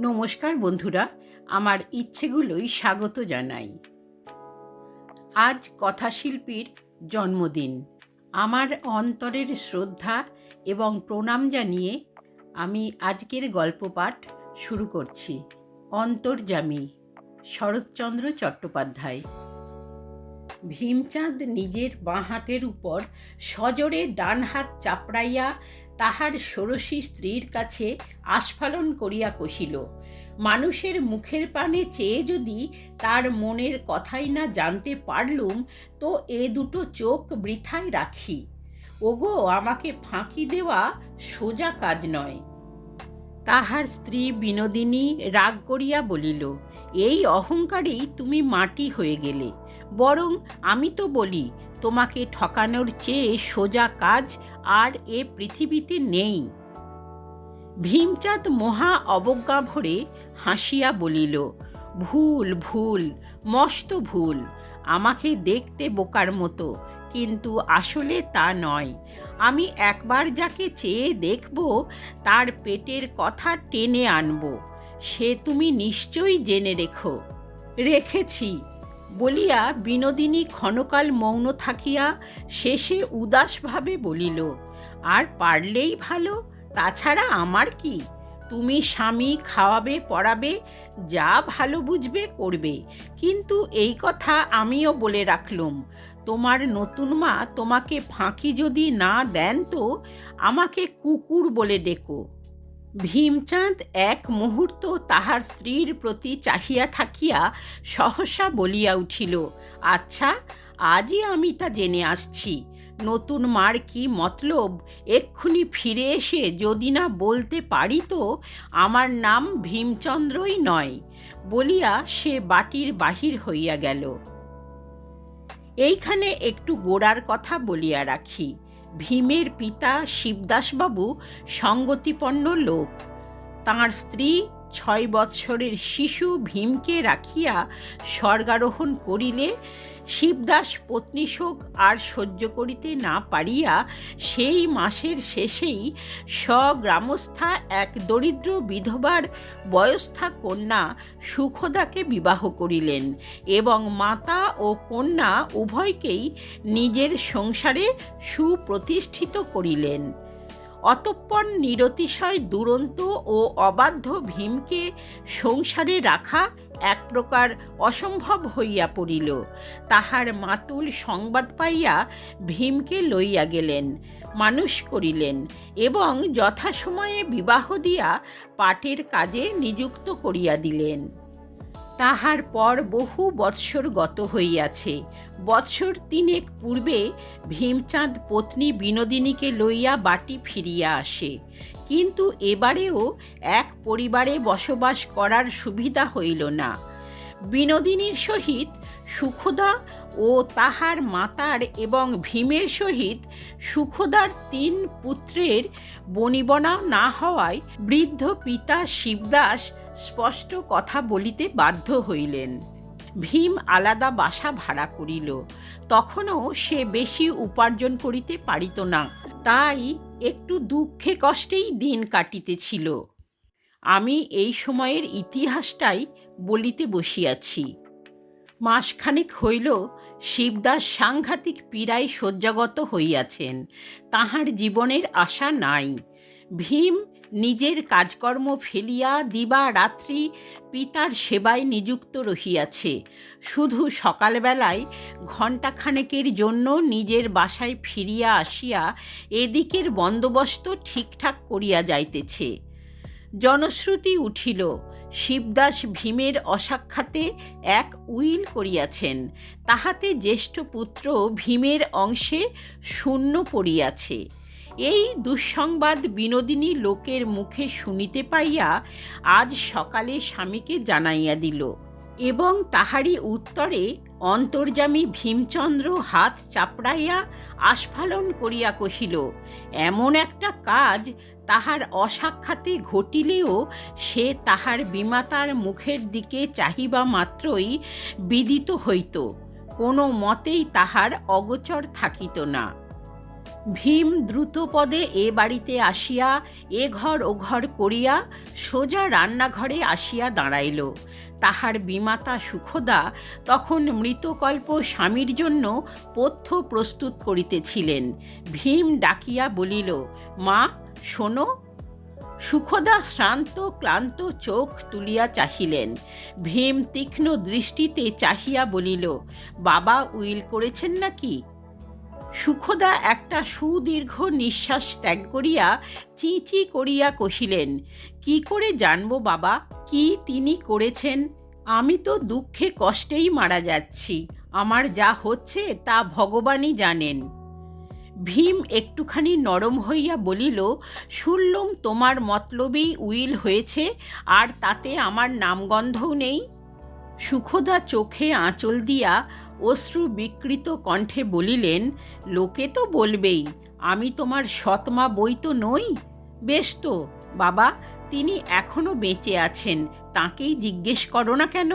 নমস্কার বন্ধুরা, আমার ইচ্ছেগুলোই স্বাগত জানাই। আজ কথাশিল্পীর জন্মদিন। আমার অন্তরের শ্রদ্ধা এবং প্রণাম জানিয়ে আমি আজকের গল্প পাঠ শুরু করছি। অন্তর্জামী শরৎচন্দ্র চট্টোপাধ্যায়। ভীমচাঁদ নিজের বাঁ হাতের উপর সজোরে ডান হাত চাপড়াইয়া তাহার ষোড়শী স্ত্রীর কাছে আস্ফালন করিয়া কহিল, মানুষের মুখের পানে চেয়ে যদি তার মনের কথাই না জানতে পারলুম, তো এ দুটো চোখ বৃথায় রাখি। ওগো, আমাকে ফাঁকি দেওয়া সোজা কাজ নয় তাহার স্ত্রী বিনোদিনী রাগ করিয়া বলিল, এই অহংকারেই তুমি মাটি হয়ে গেলে। বরং আমি তো বলি তোমাকে ঠকানোর চেয়ে সোজা কাজ আর এ পৃথিবীতে নেই। ভীমচাঁদ মহা অবজ্ঞা ভরে হাসিয়া বলিল, ভুল ভুল, মস্ত ভুল। আমাকে দেখতে বোকার মতো, কিন্তু আসলে তা নয়। আমি একবার যাকে চেয়ে দেখব, তার পেটের কথা টেনে আনব। সে তুমি নিশ্চয়ই জেনে রেখো। রেখেছি। বলিয়া বিনোদিনী ক্ষণকাল মৌন থাকিয়া শেষে উদাসভাবে বলিল, আর পারলেই ভালো, তাছাড়া আমার কি? তুমি স্বামী খাওয়াবে, পড়াবে, যা ভালো বুঝবে করবে। কিন্তু এই কথা আমিও বলে রাখলুম, তোমার নতুন মা তোমাকে ফাঁকি যদি না দেন তো আমাকে কুকুর বলে ডেকো। ভীমচাঁদ এক মুহূর্ত তাহার স্ত্রীর প্রতি চাহিয়া থাকিয়া সহসা বলিয়া উঠিল আচ্ছা আজই আমি তা জেনে আসছি। নতুন মার কি মতলব? এক্ষুনি ফিরে এসে যদি না বলতে পারি তো আমার নাম ভীমচন্দ্রই নয়। বলিয়া সে বাটির বাহির হইয়া গেল। এইখানে একটু গোড়ার কথা বলিয়া রাখি। ভীমের পিতা শিবদাসবাবু সঙ্গতিপন্ন লোক। তাঁর স্ত্রী ছয় বৎসরের শিশু ভীমকে রাখিয়া স্বর্গারোহণ করিলে শিবদাস পত্নীশোক আর সহ্য করিতে না পারিয়া সেই মাসের শেষেই স্বগ্রামস্থা এক দরিদ্র বিধবার বয়স্থা কন্যা সুখদাকে বিবাহ করিলেন এবং মাতা ও কন্যা উভয়কেই নিজের সংসারে সুপ্রতিষ্ঠিত করিলেন। অতঃপর নিরতিশয়, দুরন্ত ও অবাধ্য ভীমকে সংসারে রাখা এক প্রকার অসম্ভব হইয়া পড়িল। তাহার মাতুল সংবাদ পাইয়া ভীমকে লইয়া গেলেন, মানুষ করিলেন এবং যথাসময়ে বিবাহ দিয়া পাটের কাজে নিযুক্ত করিয়া দিলেন। তাহার পর বহু বৎসর গত হইয়াছে। বৎসর তিনেক পূর্বে ভীমচাঁদ পত্নী বিনোদিনীকে লইয়া বাটি ফিরিয়া আসে। কিন্তু এবারেও এক পরিবারে বসবাস করার সুবিধা হইল না। বিনোদিনীর সহিত সুখদা ও তাহার মাতার এবং ভীমের সহিত সুখদার তিন পুত্রের বনিবনা না হওয়ায় বৃদ্ধ পিতা শিবদাস স্পষ্ট কথা বলিতে বাধ্য হইলেন। ভীম আলাদা বাসা ভাড়া করিল। তখনও সে বেশি উপার্জন করিতে পারিত না। তাই একটু দুঃখে কষ্টেই দিন কাটিতেছিল। আমি এই সময়ের ইতিহাসটাই বলিতে বসিয়াছি। মাসখানেক হইল শিবদাস সাংঘাতিক পীড়ায় শয্যাগত হইয়াছেন। তাহার জীবনের আশা নাই। ভীম নিজের কাজকর্ম ফেলিয়া দিবা রাত্রি পিতার সেবায় নিযুক্ত রহিয়াছে। শুধু সকালবেলায় ঘণ্টাখানেকের জন্য নিজের বাসায় ফিরিয়া আসিয়া এদিকের বন্দোবস্ত ঠিকঠাক করিয়া যাইতেছে। জনশ্রুতি উঠিল, শিবদাস ভীমের অসাক্ষাতে এক উইল করিয়াছেন, তাহাতে জ্যেষ্ঠ পুত্র ভীমের অংশে শূন্য পড়িয়াছে। এই দুঃসংবাদ বিনোদিনী লোকের মুখে শুনিতে পাইয়া আজ সকালে স্বামীকে জানাইয়া দিল এবং তাহারই উত্তরে অন্তর্জামী ভীমচন্দ্র হাত চাপড়াইয়া আস্ফালন করিয়া কহিল, এমন একটা কাজ তাহার অসাক্ষাতে ঘটিলেও সে তাহার বিমাতার মুখের দিকে চাহিবা মাত্রই বিদিত হইত। কোনো মতেই তাহার অগোচর থাকিত না। ভীম দ্রুতপদে এ বাড়িতে আসিয়া, এ ঘর ও ঘর করিয়া সোজা রান্নাঘরে আসিয়া দাঁড়াইল। তাহার বিমাতা সুখদা তখন মৃতকল্প স্বামীর জন্য পথ্য প্রস্তুত করিতেছিলেন। ভীম ডাকিয়া বলিল, মা, শোনো। সুখদা শ্রান্ত, ক্লান্ত চোখ তুলিয়া চাহিলেন। ভীম তীক্ষ্ণ দৃষ্টিতে চাহিয়া বলিল, বাবা উইল করেছেন নাকি? সুখদা একটা সুদীর্ঘ নিঃশ্বাস ত্যাগ করিয়া চি চি করিয়া কহিলেন, কি করে জানব বাবা, কি তিনি করেছেন? আমি তো দুঃখে কষ্টেই মারা যাচ্ছি, আমার যা হচ্ছে তা ভগবানই জানেন। ভীম একটুখানি নরম হইয়া বলিল, শুনলুম তোমার মতলবেই উইল হয়েছে, আর তাতে আমার নামগন্ধও নেই? সুখদা চোখে আঁচল দিয়া অশ্রু বিকৃত কণ্ঠে বলিলেন, লোকে তো বলবেই, আমি তোমার সৎমা বই তো নই। বেশ তো, বাবা, তিনি এখনও বেঁচে আছেন, তাকেই জিজ্ঞেস করো না কেন?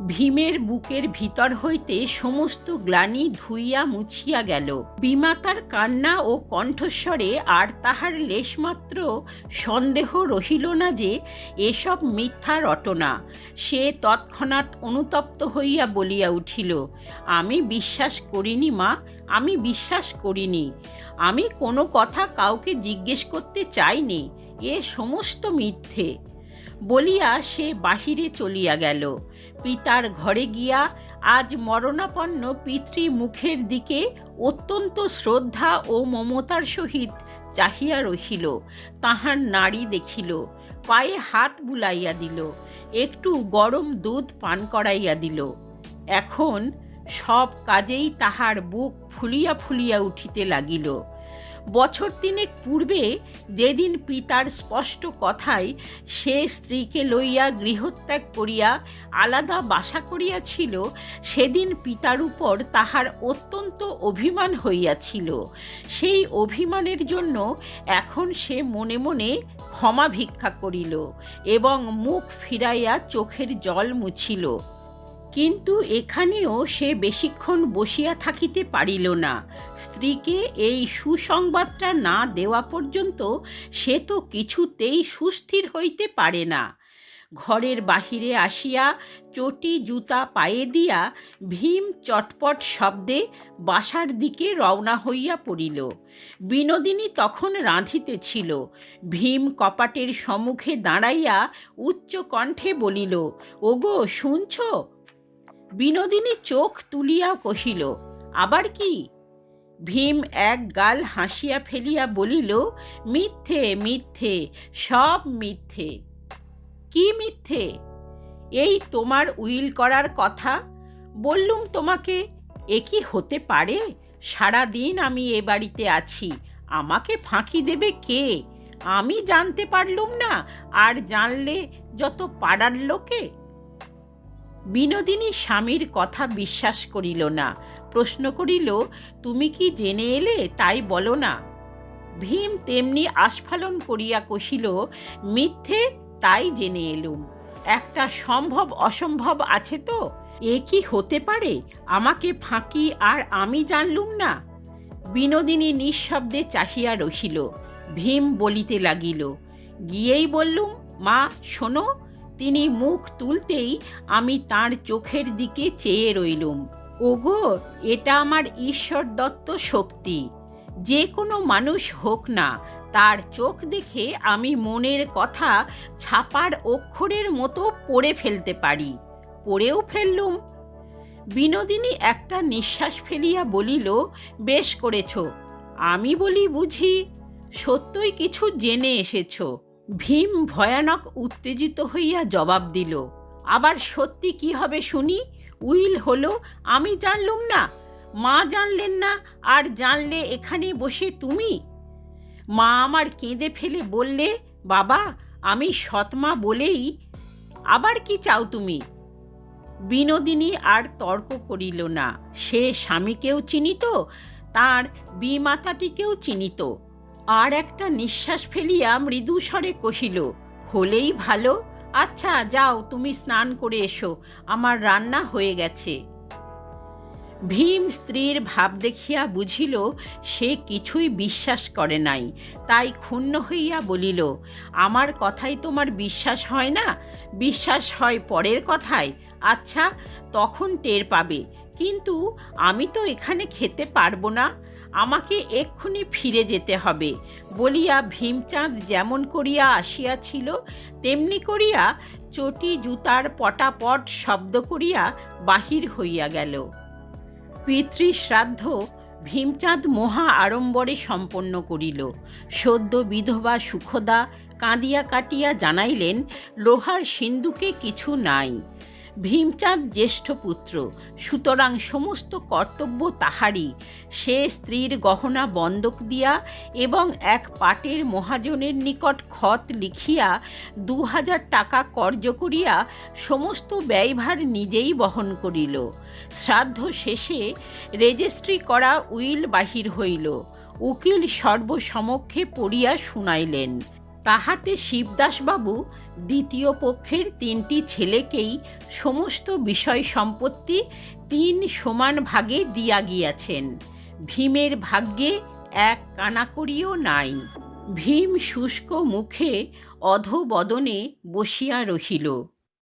ভীমের বুকের ভিতর হইতে সমস্ত গ্লানি ধুইয়া মুছিয়া গেল। বিমাতার কান্না ও কণ্ঠস্বরে আর তাহার লেশমাত্র সন্দেহ রহিল না যে এসব মিথ্যা রটনা। সে তৎক্ষণাৎ অনুতপ্ত হইয়া বলিয়া উঠিল, আমি বিশ্বাস করিনি মা, আমি বিশ্বাস করিনি। আমি কোনো কথা কাউকে জিজ্ঞেস করতে চাইনি। এ সমস্ত মিথ্যে। বলিয়া সে বাহিরে চলিয়া গেল। পিতার ঘরে গিয়া আজ মরণাপন্ন পিতৃ মুখের দিকে অত্যন্ত শ্রদ্ধা ও মমতার সহিত চাহিয়া রহিল। তাহার নাড়ি দেখিল, পায়ে হাত বুলাইয়া দিল, একটু গরম দুধ পান করাইয়া দিল। এখন সব কাজেই তাহার বুক ফুলিয়া ফুলিয়া উঠিতে লাগিল। বছর তিনেক পূর্বে যেদিন পিতার স্পষ্ট কথায় সে স্ত্রীকে লইয়া গৃহত্যাগ করিয়া আলাদা বাসা করিয়াছিল, সেদিন পিতার উপর তাহার অত্যন্ত অভিমান হইয়াছিল। সেই অভিমানের জন্য এখন সে মনে মনে ক্ষমা ভিক্ষা করিল এবং মুখ ফিরাইয়া চোখের জল মুছিল। কিন্তু এখানেও সে বেশিক্ষণ বসিয়া থাকিতে পারিল না। স্ত্রীকে এই সুসংবাদটা না দেওয়া পর্যন্ত সে তো কিছুতেই সুস্থির হইতে পারে না। ঘরের বাহিরে আসিয়া চটি জুতা পায়ে দিয়া ভীম চটপট শব্দে বাসার দিকে রওনা হইয়া পড়িল। বিনোদিনী তখন রাঁধিতেছিল। ভীম কপাটের সম্মুখে দাঁড়াইয়া উচ্চ কণ্ঠে বলিল, ওগো, শুনছ? বিনোদিনী চোখ তুলিয়া কহিল, আবার কি? ভীম এক গাল হাসিয়া ফেলিয়া বলিল, মিথ্যে মিথ্যে, সব মিথ্যে। কি মিথ্যে? এই তোমার উইল করার কথা। বললুম তোমাকে, এ কি হতে পারে? সারা দিন আমি এ বাড়িতে আছি, আমাকে ফাঁকি দেবে কে? আমি জানতে পারলুম না, আর জানলে যত পাড়ার লোকে বিনোদিনী স্বামীর কথা বিশ্বাস করিল না। প্রশ্ন করিল, তুমি কি জেনে এলে তাই বলো না? ভীম তেমনি আস্ফালন করিয়া কহিল, মিথ্যে, তাই জেনে এলুম। একটা সম্ভব অসম্ভব আছে তো? এ কি হতে পারে? আমাকে ফাঁকি আর আমি জানলুম না? বিনোদিনী নিঃশব্দে চাহিয়া রহিল। ভীম বলিতে লাগিল, গিয়েই বললুম, মা, শোনো তিনি মুখ তুলতেই আমি তার চোখের দিকে চেয়ে রইলুম। ওগো, এটা আমার ঈশ্বর দত্ত শক্তি। যে কোনো মানুষ হোক না, তার চোখ দেখে আমি মনের কথা ছাপার অক্ষরের মতো পড়ে ফেলতে পারি। পড়েও ফেললুম। বিনোদিনী একটা নিঃশ্বাস ফেলিয়া বলিল, বেশ করেছ। আমি বলি বুঝি, সত্যই কিছু জেনে এসেছ। ভীম ভয়ানক উত্তেজিত হইয়া জবাব দিল, আবার সত্যি কি হবে শুনি? উইল হলো, আমি জানলুম না। মা জানলেন না, আর জানলে এখানে বসে তুমি? মা আমার কেঁদে ফেলে বললে, বাবা, আমি সৎমা বলেই আবার কি চাও তুমি? বিনোদিনী আর তর্ক করিল না, সে স্বামীকেও চিনিত, তার বিমাতাটিকেও চিনিত আর একটা নিঃশ্বাস ফেলিয়া মৃদু স্বরে কহিল, হলেই ভালো। আচ্ছা যাও, তুমি স্নান করে এসো। আমার রান্না হয়ে গেছে। ভীম স্ত্রীর ভাব দেখিয়া বুঝিল, সে কিছুই বিশ্বাস করে নাই। তাই ক্ষুণ্ণ হইয়া বলিল, আমার কথাই তোমার বিশ্বাস হয় না? বিশ্বাস হয় পরের কথায়। আচ্ছা তখন টের পাবে। কিন্তু আমি তো এখানে খেতে পারব না। আমাকে এক্ষুনি ফিরে যেতে হবে, বলিয়া ভীমচাঁদ যেমন করিয়া আসিয়াছিল, তেমনি করিয়া চটি জুতার পটাপট শব্দ করিয়া বাহির হইয়া গেল। পিতৃশ্রাদ্ধ ভীমচাঁদ মহা আড়ম্বরে সম্পন্ন করিল। সদ্য বিধবা সুখদা কাঁদিয়া কাটিয়া জানাইলেন, লোহার সিন্ধুকে কিছু নাই। ভীমচাঁদ জ্যেষ্ঠ পুত্র। সুতরাং সমস্ত কর্তব্য তাহারই। সে স্ত্রীর গহনা বন্ধক দিয়া এবং এক পাটের মহাজনের নিকট খত লিখিয়া দু হাজার টাকা কর্য করিয়া সমস্ত ব্যয়ভার নিজেই বহন করিল। শ্রাদ্ধ শেষে রেজিস্ট্রি করা উইল বাহির হইল। উকিল সর্বসমক্ষে পড়িয়া শুনাইলেন। তাহাতে শিবদাসবাবু দ্বিতীয় পক্ষের তিনটি ছেলেকেই সমস্ত বিষয় সম্পত্তি তিন সমান ভাগে দিয়া গিয়াছেন। ভীমের ভাগ্যে এক কানাকড়িও নাই। ভীম শুষ্ক মুখে অধবদনে বসিয়া রহিল।